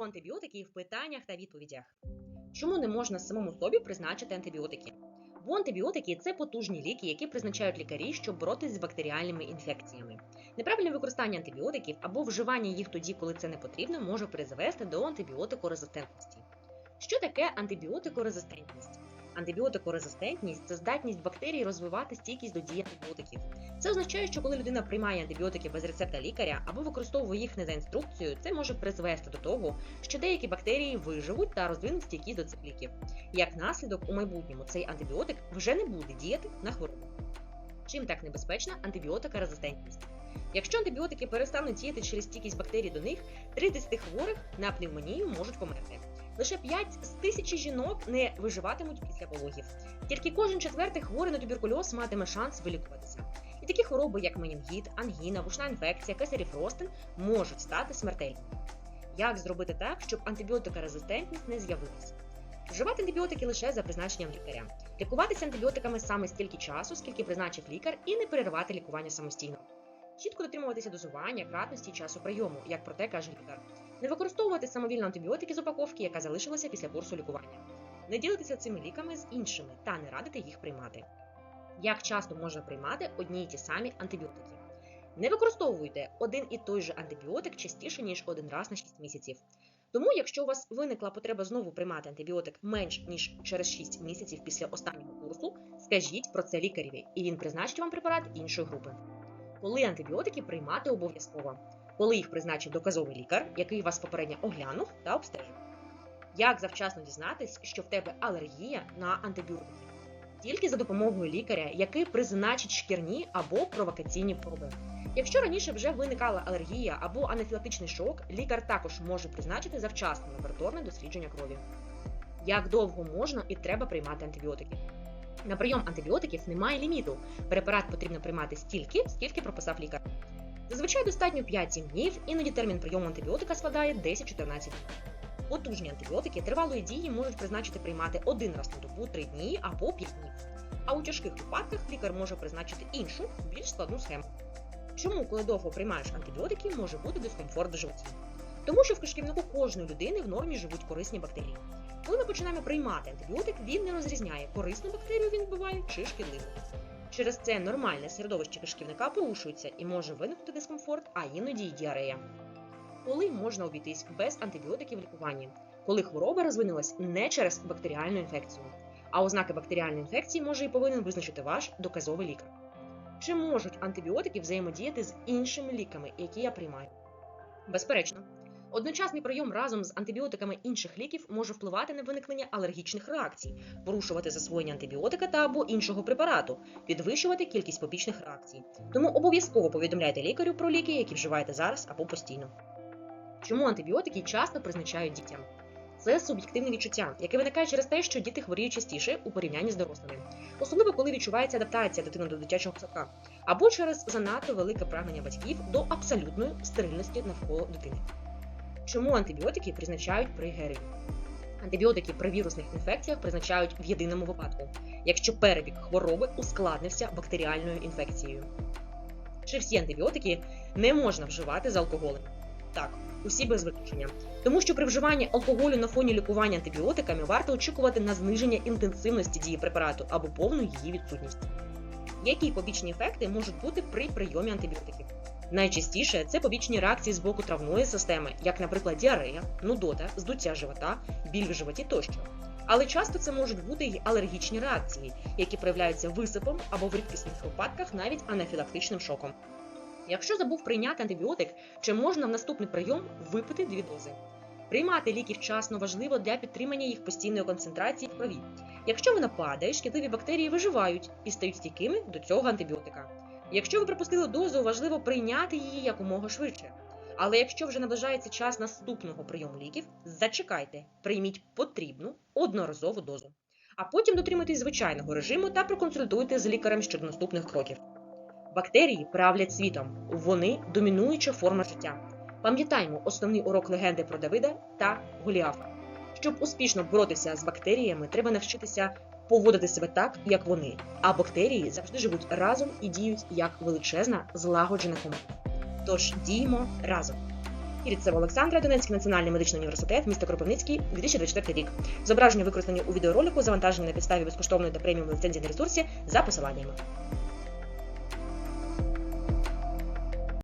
про антибіотики в питаннях та відповідях. Чому не можна самому собі призначити антибіотики? Бо антибіотики це потужні ліки, які призначають лікарі, щоб боротися з бактеріальними інфекціями. Неправильне використання антибіотиків або вживання їх тоді, коли це не потрібно, може призвести до антибіотикорезистентності. Що таке антибіотикорезистентність? Антибіотикорезистентність це здатність бактерій розвивати стійкість до дії антибіотиків. Це означає, що коли людина приймає антибіотики без рецепта лікаря або використовує їх не за інструкцією, це може призвести до того, що деякі бактерії виживуть та розвинуть стійкість до цих ліків. Як наслідок, у майбутньому цей антибіотик вже не буде діяти на хворобу. Чим так небезпечна антибіотикорезистентність? Якщо антибіотики перестануть діяти через стійкість бактерій до них, 30 хворих на пневмонію можуть померти. Лише 5 з тисячі жінок не виживатимуть після пологів. Тільки кожен четвертий хворий на туберкульоз матиме шанс вилікуватися. І такі хвороби, як менінгіт, ангіна, вушна інфекція, кесарів ростин, можуть стати смертельними. Як зробити так, щоб антибіотикорезистентність не з'явилася? Вживати антибіотики лише за призначенням лікаря, лікуватися антибіотиками саме стільки часу, скільки призначив лікар, і не переривати лікування самостійно. Чітко дотримуватися дозування, кратності часу прийому, як про те каже лікар. Не використовувати самовільно антибіотики з упаковки, яка залишилася після курсу лікування. Не ділитися цими ліками з іншими та не радити їх приймати. Як часто можна приймати одні й ті самі антибіотики? Не використовуйте один і той же антибіотик частіше, ніж один раз на 6 місяців. Тому, якщо у вас виникла потреба знову приймати антибіотик менш ніж через 6 місяців після останнього курсу, скажіть про це лікареві, і він призначить вам препарат іншої групи. Коли антибіотики приймати обов'язково, коли їх призначив доказовий лікар, який вас попередньо оглянув та обстежив. Як завчасно дізнатись, що в тебе алергія на антибіотики? Тільки за допомогою лікаря, який призначить шкірні або провокаційні проби. Якщо раніше вже виникала алергія або анафілактичний шок, лікар також може призначити завчасне лабораторне дослідження крові. Як довго можна і треба приймати антибіотики? На прийом антибіотиків немає ліміту. Препарат потрібно приймати стільки, скільки прописав лікар. Зазвичай достатньо 5-7 днів, іноді термін прийому антибіотика складає 10-14 днів. Потужні антибіотики тривалої дії можуть призначити приймати один раз на добу 3 дні або 5 днів. А у тяжких випадках лікар може призначити іншу, більш складну схему. Чому, коли довго приймаєш антибіотики, може бути дискомфорт в животі? Тому що в кишківнику кожної людини в нормі живуть корисні бактерії. Коли ми починаємо приймати антибіотик, він не розрізняє, корисну бактерію він вбиває чи шкідливу. Через це нормальне середовище кишківника порушується і може виникнути дискомфорт, а іноді й діарея. Коли можна обійтись без антибіотиків лікуванні? Коли хвороба розвинулась не через бактеріальну інфекцію, а ознаки бактеріальної інфекції може і повинен визначити ваш доказовий лікар. Чи можуть антибіотики взаємодіяти з іншими ліками, які я приймаю? Безперечно. Одночасний прийом разом з антибіотиками інших ліків може впливати на виникнення алергічних реакцій, порушувати засвоєння антибіотика та або іншого препарату, підвищувати кількість побічних реакцій. Тому обов'язково повідомляйте лікарю про ліки, які вживаєте зараз або постійно. Чому антибіотики часто призначають дітям? Це суб'єктивне відчуття, яке виникає через те, що діти хворіють частіше у порівнянні з дорослими, особливо коли відчувається адаптація дитини до дитячого садка, або через занадто велике прагнення батьків до абсолютної стерильності навколо дитини. Чому антибіотики призначають при ГРВІ? Антибіотики при вірусних інфекціях призначають в єдиному випадку, якщо перебіг хвороби ускладнився бактеріальною інфекцією. Чи всі антибіотики не можна вживати з алкоголем? Так, усі без виключення. Тому що при вживанні алкоголю на фоні лікування антибіотиками варто очікувати на зниження інтенсивності дії препарату або повну її відсутність. Які побічні ефекти можуть бути при прийомі антибіотиків? Найчастіше це побічні реакції з боку травної системи, як, наприклад, діарея, нудота, здуття живота, біль в животі тощо. Але часто це можуть бути й алергічні реакції, які проявляються висипом або в рідкісних випадках навіть анафілактичним шоком. Якщо забув прийняти антибіотик, чи можна в наступний прийом випити дві дози? Приймати ліки вчасно важливо для підтримання їх постійної концентрації в крові. Якщо вона падає, шкідливі бактерії виживають і стають стійкими до цього антибіотика. Якщо ви пропустили дозу, важливо прийняти її якомога швидше. Але якщо вже наближається час наступного прийому ліків, зачекайте, прийміть потрібну одноразову дозу. А потім дотримуйтесь звичайного режиму та проконсультуйте з лікарем щодо наступних кроків. Бактерії правлять світом, вони домінуюча форма життя. Пам'ятаймо основний урок легенди про Давида та Голіафа. Щоб успішно боротися з бактеріями, треба навчитися поводити себе так, як вони. А бактерії завжди живуть разом і діють як величезна злагоджена команда. Тож діємо разом. Іріцева Олександра, Донецький національний медичний університет, місто Кропивницький, 2024 рік. Зображення використані у відеоролику, завантажені на підставі безкоштовної та преміум ліцензії на ресурсі за посиланнями.